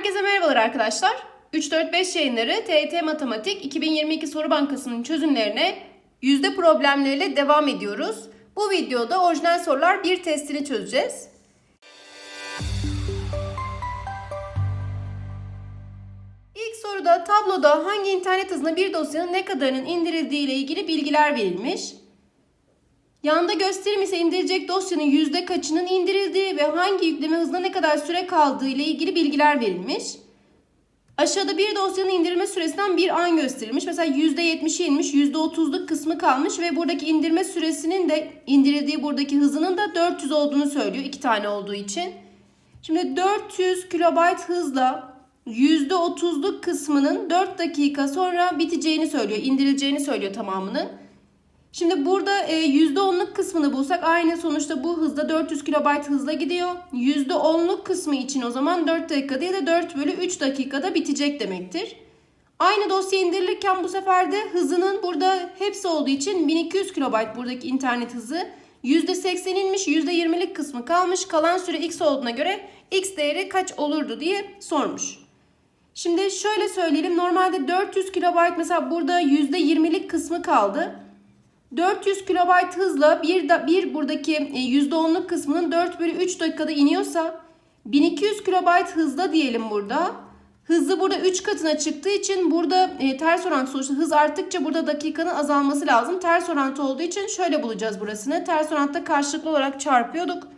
Herkese merhabalar arkadaşlar. 3-4-5 yayınları TET Matematik 2022 Soru Bankası'nın çözümlerine yüzde problemleriyle devam ediyoruz. Bu videoda orijinal sorular bir testini çözeceğiz. İlk soruda tabloda hangi internet hızına bir dosyanın ne kadarının indirildiği ile ilgili bilgiler verilmiş. Yanda gösterim ise indirecek dosyanın yüzde kaçının indirildiği ve hangi yükleme hızına ne kadar süre kaldığı ile ilgili bilgiler verilmiş. Aşağıda bir dosyanın indirme süresinden bir an gösterilmiş. Mesela %70'i inmiş, %30'luk kısmı kalmış ve buradaki indirme süresinin de indirildiği buradaki hızının da 400 olduğunu söylüyor iki tane olduğu için. Şimdi 400 kilobayt hızla %30'luk kısmının 4 dakika sonra biteceğini söylüyor, indirileceğini söylüyor tamamının. Şimdi burada e, %10'luk kısmını bulsak aynı sonuçta bu hızda 400 kilobayt hızla gidiyor. %10'luk kısmı için o zaman 4 dakika değil de 4 bölü 3 dakikada bitecek demektir. Aynı dosya indirilirken bu sefer de hızının burada hepsi olduğu için 1200 kilobayt buradaki internet hızı. %80 inmiş %20'lik kısmı kalmış kalan süre x olduğuna göre x değeri kaç olurdu diye sormuş. Şimdi şöyle söyleyelim normalde 400 kilobayt mesela burada %20'lik kısmı kaldı. 400 kilobayt hızla bir, da, bir buradaki %10'luk kısmının 4 bölü 3 dakikada iniyorsa 1200 kilobayt hızla diyelim burada. Hızı burada 3 katına çıktığı için burada e, ters orantı sonuçta hız arttıkça burada dakikanın azalması lazım. Ters orantı olduğu için şöyle bulacağız burasını. Ters orantıda karşılıklı olarak çarpıyorduk.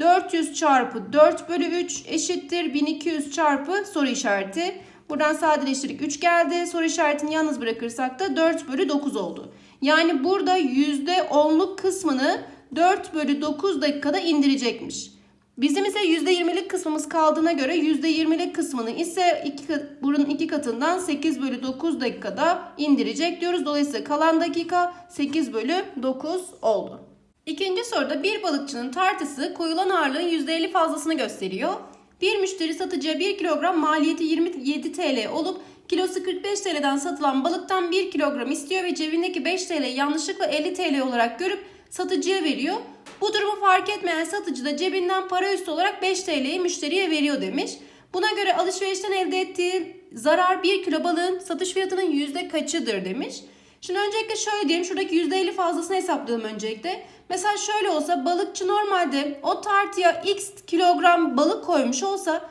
400 çarpı 4 bölü 3 eşittir 1200 çarpı soru işareti. Buradan sadeleştirdik 3 geldi. Soru işaretini yalnız bırakırsak da 4 bölü 9 oldu. Yani burada %10'luk kısmını 4 bölü 9 dakikada indirecekmiş. Bizim ise %20'lik kısmımız kaldığına göre %20'lik kısmını ise iki, bunun iki katından 8 bölü 9 dakikada indirecek diyoruz. Dolayısıyla kalan dakika 8 bölü 9 oldu. İkinci soruda bir balıkçının tartısı koyulan ağırlığın %50 fazlasını gösteriyor. Bir müşteri satıcıya 1 kilogram maliyeti 27 TL olup kilosu 45 TL'den satılan balıktan 1 kilogram istiyor ve cebindeki 5 TL yanlışlıkla 50 TL olarak görüp satıcıya veriyor. Bu durumu fark etmeyen satıcı da cebinden para üstü olarak 5 TL'yi müşteriye veriyor demiş. Buna göre alışverişten elde ettiği zarar 1 kilo balığın satış fiyatının yüzde kaçıdır demiş. Şimdi öncelikle şöyle diyelim şuradaki %50 fazlasını hesaplayalım öncelikle. Mesela şöyle olsa balıkçı normalde o tartıya x kilogram balık koymuş olsa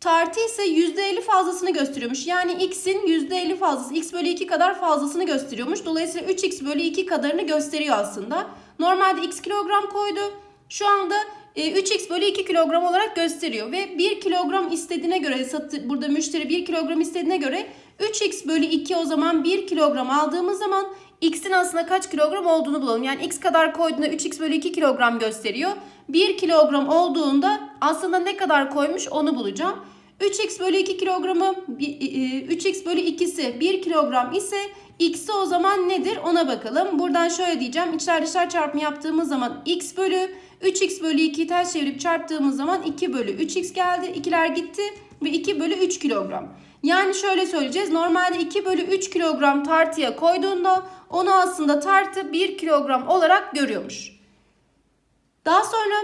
tartı ise %50 fazlasını gösteriyormuş. Yani x'in %50 fazlası x bölü 2 kadar fazlasını gösteriyormuş. Dolayısıyla 3x bölü 2 kadarını gösteriyor aslında. Normalde x kilogram koydu. Şu anda 3x bölü 2 kilogram olarak gösteriyor. Ve 1 kilogram istediğine göre burada müşteri 1 kilogram istediğine göre 3x bölü 2 o zaman 1 kilogram aldığımız zaman x'in aslında kaç kilogram olduğunu bulalım. Yani x kadar koyduğunda 3x bölü 2 kilogram gösteriyor. 1 kilogram olduğunda aslında ne kadar koymuş onu bulacağım. 3x bölü 2 kilogramı 3x bölü 2'si 1 kilogram ise x'i o zaman nedir ona bakalım. Buradan şöyle diyeceğim. İçler dışlar çarpımı yaptığımız zaman x bölü 3x bölü 2'yi ters çevirip çarptığımız zaman 2 bölü 3x geldi. 2'ler gitti ve 2 bölü 3 kilogram. Yani şöyle söyleyeceğiz. Normalde 2 bölü 3 kilogram tartıya koyduğunda onu aslında tartı 1 kilogram olarak görüyormuş. Daha sonra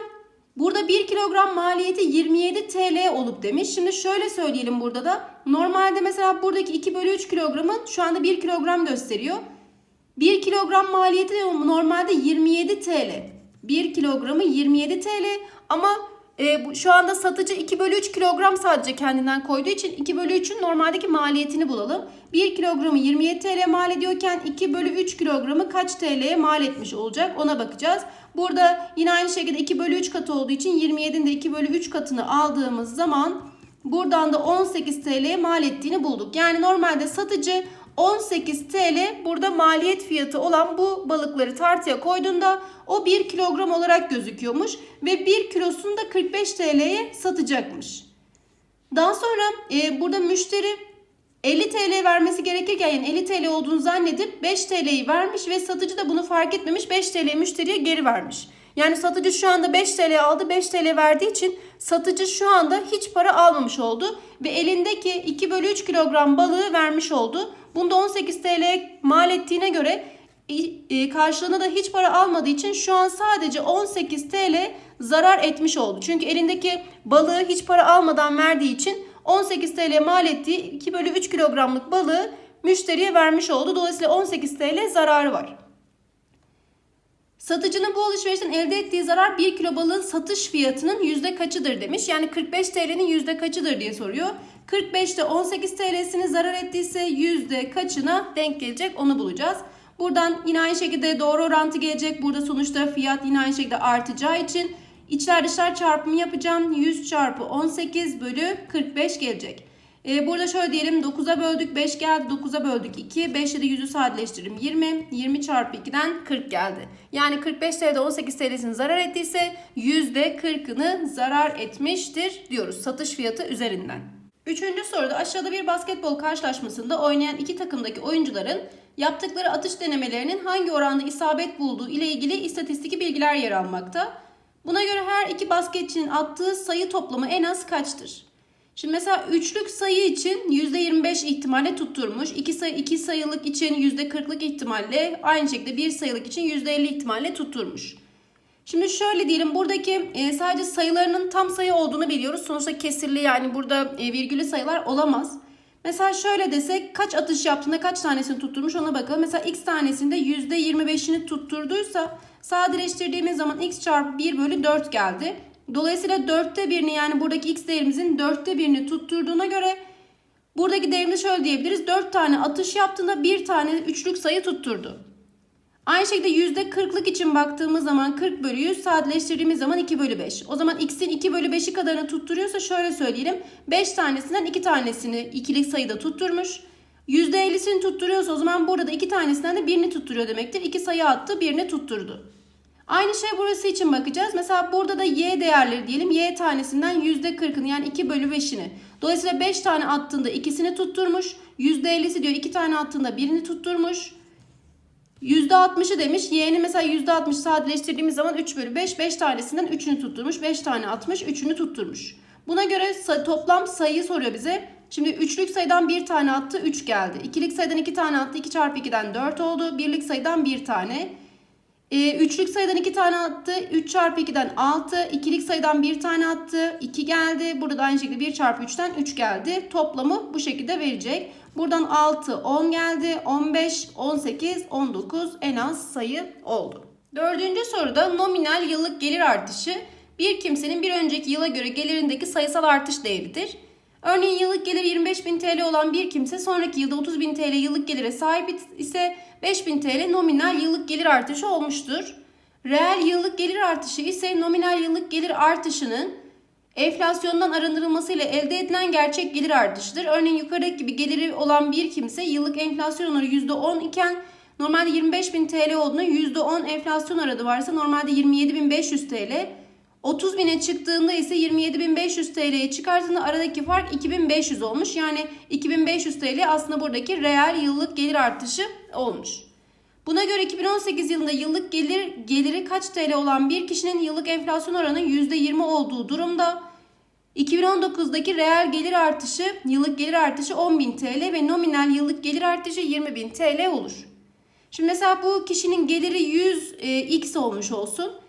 burada 1 kilogram maliyeti 27 TL olup demiş. Şimdi şöyle söyleyelim burada da. Normalde mesela buradaki 2 bölü 3 kilogramın şu anda 1 kilogram gösteriyor. 1 kilogram maliyeti normalde 27 TL. 1 kilogramı 27 TL ama e, bu, şu anda satıcı 2 bölü 3 kilogram sadece kendinden koyduğu için 2 bölü 3'ün normaldeki maliyetini bulalım. 1 kilogramı 27 TL mal ediyorken 2 bölü 3 kilogramı kaç TL'ye mal etmiş olacak ona bakacağız. Burada yine aynı şekilde 2 bölü 3 katı olduğu için 27'nin de 2 bölü 3 katını aldığımız zaman buradan da 18 TL'ye mal ettiğini bulduk. Yani normalde satıcı 18 TL burada maliyet fiyatı olan bu balıkları tartıya koyduğunda o 1 kilogram olarak gözüküyormuş ve 1 kilosunu da 45 TL'ye satacakmış. Daha sonra e, burada müşteri 50 TL vermesi gerekirken yani 50 TL olduğunu zannedip 5 TL'yi vermiş ve satıcı da bunu fark etmemiş 5 TL müşteriye geri vermiş. Yani satıcı şu anda 5 TL aldı 5 TL verdiği için satıcı şu anda hiç para almamış oldu ve elindeki 2 bölü 3 kilogram balığı vermiş oldu. Bunda 18 TL mal ettiğine göre e, karşılığında da hiç para almadığı için şu an sadece 18 TL zarar etmiş oldu. Çünkü elindeki balığı hiç para almadan verdiği için 18 TL mal ettiği 2 bölü 3 kilogramlık balığı müşteriye vermiş oldu. Dolayısıyla 18 TL zararı var. Satıcının bu alışverişten elde ettiği zarar 1 kilo balığın satış fiyatının yüzde kaçıdır demiş. Yani 45 TL'nin yüzde kaçıdır diye soruyor. 45'te 18 TL'sini zarar ettiyse yüzde kaçına denk gelecek onu bulacağız. Buradan yine aynı şekilde doğru orantı gelecek. Burada sonuçta fiyat yine aynı şekilde artacağı için içler dışlar çarpımı yapacağım. 100 çarpı 18 bölü 45 gelecek. Ee, burada şöyle diyelim 9'a böldük 5 geldi 9'a böldük 2 5 ile de 100'ü sadeleştiririm 20 20 çarpı 2'den 40 geldi. Yani 45 TL'de 18 TL'sini zarar ettiyse %40'ını zarar etmiştir diyoruz satış fiyatı üzerinden. Üçüncü soruda aşağıda bir basketbol karşılaşmasında oynayan iki takımdaki oyuncuların yaptıkları atış denemelerinin hangi oranda isabet bulduğu ile ilgili istatistik bilgiler yer almakta. Buna göre her iki basketçinin attığı sayı toplamı en az kaçtır? Şimdi mesela üçlük sayı için %25 ihtimalle tutturmuş. İki, sayı, iki sayılık için %40'lık ihtimalle aynı şekilde bir sayılık için %50 ihtimalle tutturmuş. Şimdi şöyle diyelim buradaki e, sadece sayılarının tam sayı olduğunu biliyoruz. Sonuçta kesirli yani burada e, virgülü sayılar olamaz. Mesela şöyle desek kaç atış yaptığında kaç tanesini tutturmuş ona bakalım. Mesela x tanesinde %25'ini tutturduysa sadeleştirdiğimiz zaman x çarpı 1 bölü 4 geldi. Dolayısıyla dörtte birini yani buradaki x değerimizin dörtte birini tutturduğuna göre buradaki değerini şöyle diyebiliriz. 4 tane atış yaptığında bir tane üçlük sayı tutturdu. Aynı şekilde %40'lık için baktığımız zaman 40 bölü 100 sadeleştirdiğimiz zaman 2 bölü 5. O zaman x'in 2 bölü 5'i kadarını tutturuyorsa şöyle söyleyelim. 5 tanesinden 2 tanesini ikilik sayıda tutturmuş. %50'sini tutturuyorsa o zaman burada da 2 tanesinden de birini tutturuyor demektir. 2 sayı attı birini tutturdu. Aynı şey burası için bakacağız. Mesela burada da y değerleri diyelim. Y tanesinden %40'ını yani 2 bölü 5'ini. Dolayısıyla 5 tane attığında ikisini tutturmuş. %50'si diyor 2 tane attığında birini tutturmuş. %60'ı demiş. Y'nin mesela %60 sadeleştirdiğimiz zaman 3 bölü 5. 5 tanesinden 3'ünü tutturmuş. 5 tane atmış 3'ünü tutturmuş. Buna göre toplam sayıyı soruyor bize. Şimdi üçlük sayıdan bir tane attı 3 geldi. İkilik sayıdan 2 tane attı 2 çarpı 2'den 4 oldu. Birlik sayıdan 1 tane. Ee, üçlük sayıdan 2 tane attı. 3 çarpı 2'den 6. İkilik sayıdan 1 tane attı. 2 geldi. Burada da aynı şekilde 1 çarpı 3'ten 3 geldi. Toplamı bu şekilde verecek. Buradan 6, 10 geldi. 15, 18, 19 en az sayı oldu. Dördüncü soruda nominal yıllık gelir artışı bir kimsenin bir önceki yıla göre gelirindeki sayısal artış değeridir. Örneğin yıllık gelir 25.000 TL olan bir kimse sonraki yılda 30.000 TL yıllık gelire sahip ise 5000 TL nominal yıllık gelir artışı olmuştur. Reel yıllık gelir artışı ise nominal yıllık gelir artışının enflasyondan arındırılmasıyla elde edilen gerçek gelir artışıdır. Örneğin yukarıdaki gibi geliri olan bir kimse yıllık enflasyon oranı %10 iken normalde 25.000 TL olduğunda %10 enflasyon aradı varsa normalde 27.500 TL. 30 bine çıktığında ise 27.500 TL'ye çıkarttığında aradaki fark 2500 olmuş. Yani 2500 TL aslında buradaki reel yıllık gelir artışı olmuş. Buna göre 2018 yılında yıllık gelir geliri kaç TL olan bir kişinin yıllık enflasyon oranı %20 olduğu durumda 2019'daki reel gelir artışı, yıllık gelir artışı 10.000 TL ve nominal yıllık gelir artışı 20.000 TL olur. Şimdi mesela bu kişinin geliri 100x olmuş olsun.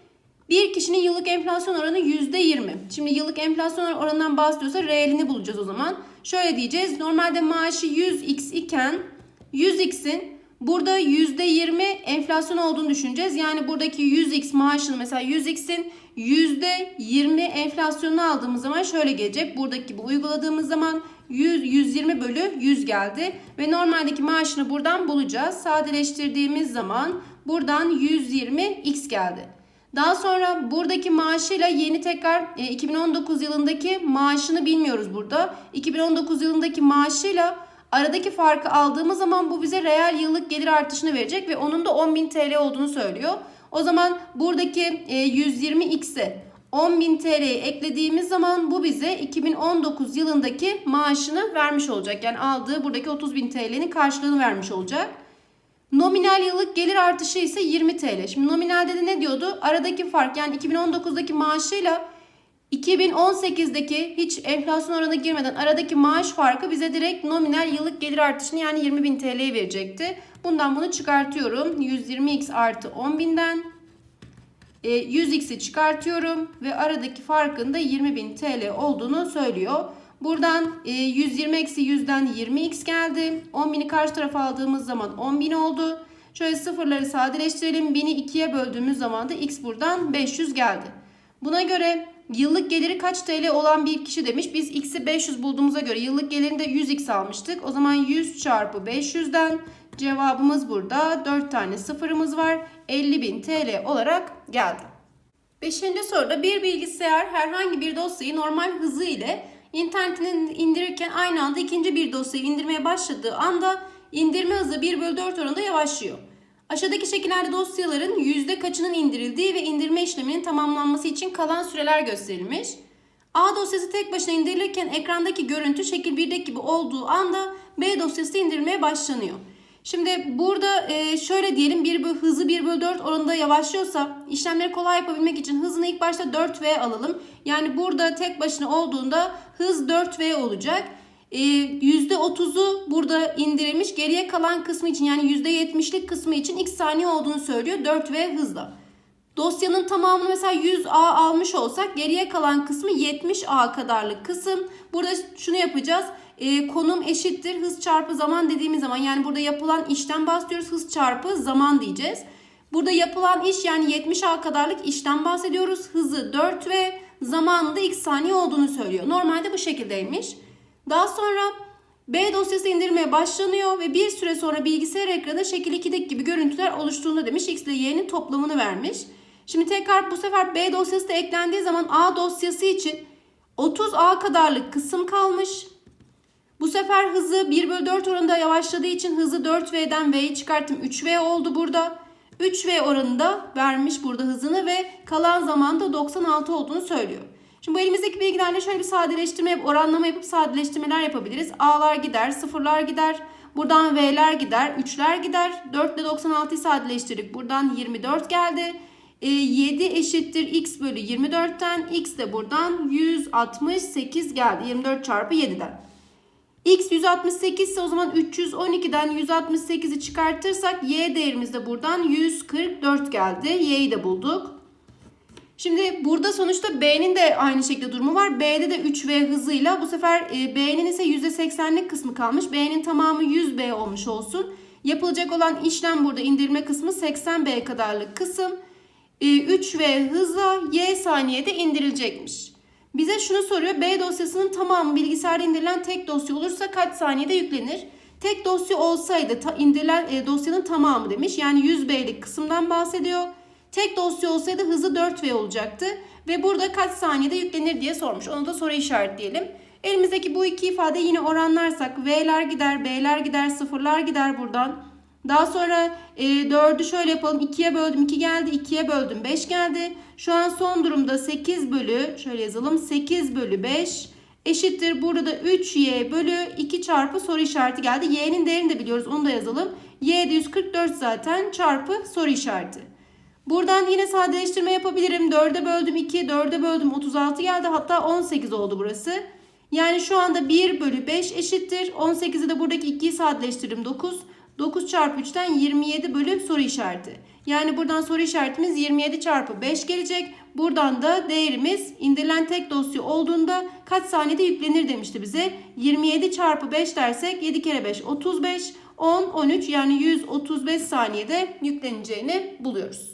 Bir kişinin yıllık enflasyon oranı %20. Şimdi yıllık enflasyon oranından bahsediyorsa reelini bulacağız o zaman. Şöyle diyeceğiz. Normalde maaşı 100x iken 100x'in burada %20 enflasyon olduğunu düşüneceğiz. Yani buradaki 100x maaşını mesela 100x'in %20 enflasyonunu aldığımız zaman şöyle gelecek. Buradaki gibi uyguladığımız zaman 100, 120 bölü 100 geldi. Ve normaldeki maaşını buradan bulacağız. Sadeleştirdiğimiz zaman buradan 120x geldi. Daha sonra buradaki maaşıyla yeni tekrar e, 2019 yılındaki maaşını bilmiyoruz burada. 2019 yılındaki maaşıyla aradaki farkı aldığımız zaman bu bize reel yıllık gelir artışını verecek ve onun da 10.000 TL olduğunu söylüyor. O zaman buradaki e, 120x'e 10.000 TL'yi eklediğimiz zaman bu bize 2019 yılındaki maaşını vermiş olacak. Yani aldığı buradaki 30.000 TL'nin karşılığını vermiş olacak. Nominal yıllık gelir artışı ise 20 TL. Şimdi nominalde de ne diyordu? Aradaki fark yani 2019'daki maaşıyla 2018'deki hiç enflasyon oranı girmeden aradaki maaş farkı bize direkt nominal yıllık gelir artışını yani 20.000 TL'yi verecekti. Bundan bunu çıkartıyorum. 120x artı 10.000'den 100x'i çıkartıyorum ve aradaki farkın da 20.000 TL olduğunu söylüyor. Buradan e, 120 eksi 100'den 20x geldi. 10.000'i karşı tarafa aldığımız zaman 10.000 oldu. Şöyle sıfırları sadeleştirelim. 1000'i 2'ye böldüğümüz zaman da x buradan 500 geldi. Buna göre yıllık geliri kaç TL olan bir kişi demiş. Biz x'i 500 bulduğumuza göre yıllık gelirinde 100x almıştık. O zaman 100 çarpı 500'den cevabımız burada. 4 tane sıfırımız var. 50.000 TL olarak geldi. Beşinci soruda bir bilgisayar herhangi bir dosyayı normal hızı ile internetinden indirirken aynı anda ikinci bir dosyayı indirmeye başladığı anda indirme hızı 1 bölü 4 oranında yavaşlıyor. Aşağıdaki şekillerde dosyaların yüzde kaçının indirildiği ve indirme işleminin tamamlanması için kalan süreler gösterilmiş. A dosyası tek başına indirilirken ekrandaki görüntü şekil 1'deki gibi olduğu anda B dosyası indirilmeye başlanıyor. Şimdi burada e, şöyle diyelim bir bölü, hızı 1 bölü 4 oranında yavaşlıyorsa işlemleri kolay yapabilmek için hızını ilk başta 4V alalım. Yani burada tek başına olduğunda hız 4V olacak. E, %30'u burada indirilmiş geriye kalan kısmı için yani %70'lik kısmı için x saniye olduğunu söylüyor 4V hızla. Dosyanın tamamını mesela 100A almış olsak geriye kalan kısmı 70A kadarlık kısım. Burada şunu yapacağız. E, konum eşittir hız çarpı zaman dediğimiz zaman yani burada yapılan işten bahsediyoruz. Hız çarpı zaman diyeceğiz. Burada yapılan iş yani 70A kadarlık işten bahsediyoruz. Hızı 4 ve zamanı da x saniye olduğunu söylüyor. Normalde bu şekildeymiş. Daha sonra B dosyası indirmeye başlanıyor ve bir süre sonra bilgisayar ekranında şekil 2'deki gibi görüntüler oluştuğunda demiş x ile y'nin toplamını vermiş. Şimdi tekrar bu sefer B dosyası da eklendiği zaman A dosyası için 30A kadarlık kısım kalmış. Bu sefer hızı 1 bölü 4 oranında yavaşladığı için hızı 4V'den V'yi çıkarttım. 3V oldu burada. 3V oranında vermiş burada hızını ve kalan zamanda 96 olduğunu söylüyor. Şimdi bu elimizdeki bilgilerle şöyle bir sadeleştirme yapıp oranlama yapıp sadeleştirmeler yapabiliriz. A'lar gider, sıfırlar gider. Buradan V'ler gider, 3'ler gider. 4 ile 96'yı sadeleştirdik. Buradan 24 geldi. E, 7 eşittir x bölü 24'ten. X de buradan 168 geldi. 24 çarpı 7'den. X 168 ise o zaman 312'den 168'i çıkartırsak y değerimiz de buradan 144 geldi. Y'yi de bulduk. Şimdi burada sonuçta B'nin de aynı şekilde durumu var. B'de de 3V hızıyla bu sefer e, B'nin ise %80'lik kısmı kalmış. B'nin tamamı 100B olmuş olsun. Yapılacak olan işlem burada indirme kısmı 80B kadarlık kısım. E, 3V hızla Y saniyede indirilecekmiş. Bize şunu soruyor. B dosyasının tamamı bilgisayarda indirilen tek dosya olursa kaç saniyede yüklenir? Tek dosya olsaydı ta, indirilen e, dosyanın tamamı demiş. Yani 100B'lik kısımdan bahsediyor. Tek dosya olsaydı hızı 4V olacaktı. Ve burada kaç saniyede yüklenir diye sormuş. Onu da soru işaretleyelim. Elimizdeki bu iki ifade yine oranlarsak V'ler gider, B'ler gider, sıfırlar gider buradan. Daha sonra e, 4'ü şöyle yapalım. 2'ye böldüm 2 geldi. 2'ye böldüm 5 geldi. Şu an son durumda 8 bölü şöyle yazalım. 8 bölü 5 eşittir. Burada da 3y bölü 2 çarpı soru işareti geldi. Y'nin değerini de biliyoruz. Onu da yazalım. Y de 144 zaten çarpı soru işareti. Buradan yine sadeleştirme yapabilirim. 4'e böldüm 2, 4'e böldüm 36 geldi. Hatta 18 oldu burası. Yani şu anda 1 bölü 5 eşittir. 18'i de buradaki 2'yi sadeleştirdim 9. 9 çarpı 3'ten 27 bölü soru işareti. Yani buradan soru işaretimiz 27 çarpı 5 gelecek. Buradan da değerimiz indirilen tek dosya olduğunda kaç saniyede yüklenir demişti bize. 27 çarpı 5 dersek 7 kere 5 35. 10, 13 yani 135 saniyede yükleneceğini buluyoruz.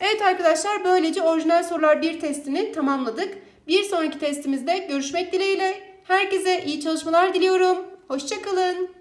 Evet arkadaşlar böylece orijinal sorular 1 testini tamamladık. Bir sonraki testimizde görüşmek dileğiyle. Herkese iyi çalışmalar diliyorum. Hoşçakalın.